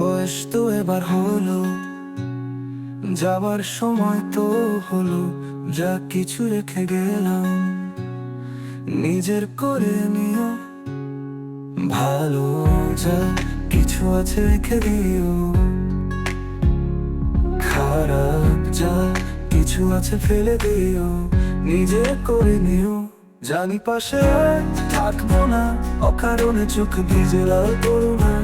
বয়স তো এবার হলো, যাবার সময় তো হলো, যা কিছু রেখে গেলাম, নিজের করে নিও, ভালো যা কিছু আছে রেখে দিও, খারাপ যা কিছু আছে ফেলে দিও নিজে করে নিও, জানি পাশে থাকব না। অকারণে চোখ ভিজে লাল করো না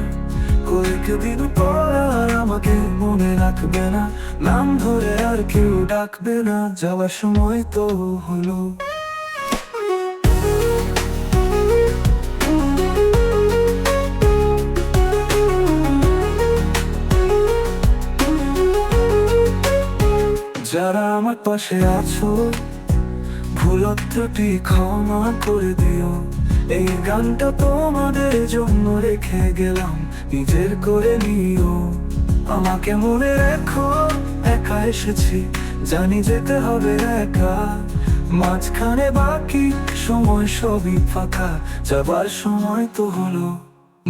কয়েকদিন পর আর আমাকে মনে রাখবে না। নাম ধরে আর কেউ ডাকবে না। যাওয়ার সময় তো হলো। যারা আমার পাশে আছো, ভুল ত্রুটি ক্ষমা করে দিও। এই গানটা তোমাদের জন্য রেখে গেলাম। নিজের করে নিও। আমাকে মনে রেখো, একা এসেছি। জানি যেতে হবে একা। মাঝখানে বাকি সময় সবই ফাঁকা। যাবার সময় তো হলো।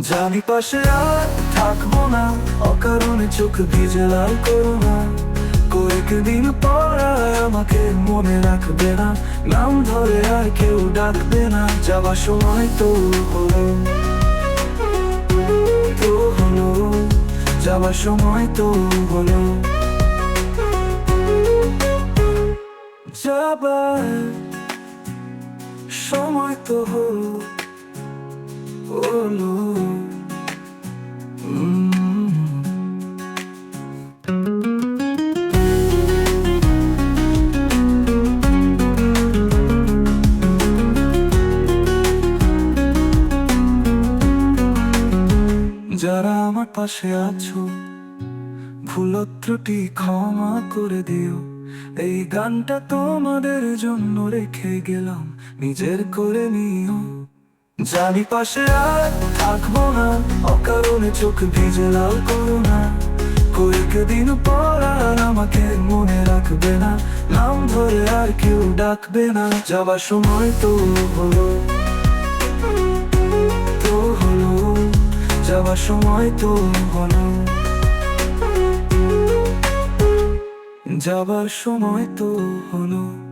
জানি পাশে আর থাকব না। অকারণে চোখ ভিজে লাল করো না কয়েকদিন পর আমাকে মনে রাখবে না। নাম ধরে আর কেউ ডাকবে না। যাবার সময় তো হলো। তো হলো। যাবার সময় তো হলো। যাবার সময় তো হলো হলো। যারা আমার পাশে আছো, ভুল ত্রুটি ক্ষমা করে দিও। এই গানটা তোমাদের জন্য রেখে গেলাম, নিজের করে নিও। জানি পাশে আর থাকব না, অকারণে চোখ ভিজে লাল করো না। কয়েকদিন পর আর আমাকে মনে রাখবে না, নাম ধরে আর কেউ ডাকবে না, যাবার সময় তো হলো। যাবার সময় তো হলো। যাবার সময় তো হলো।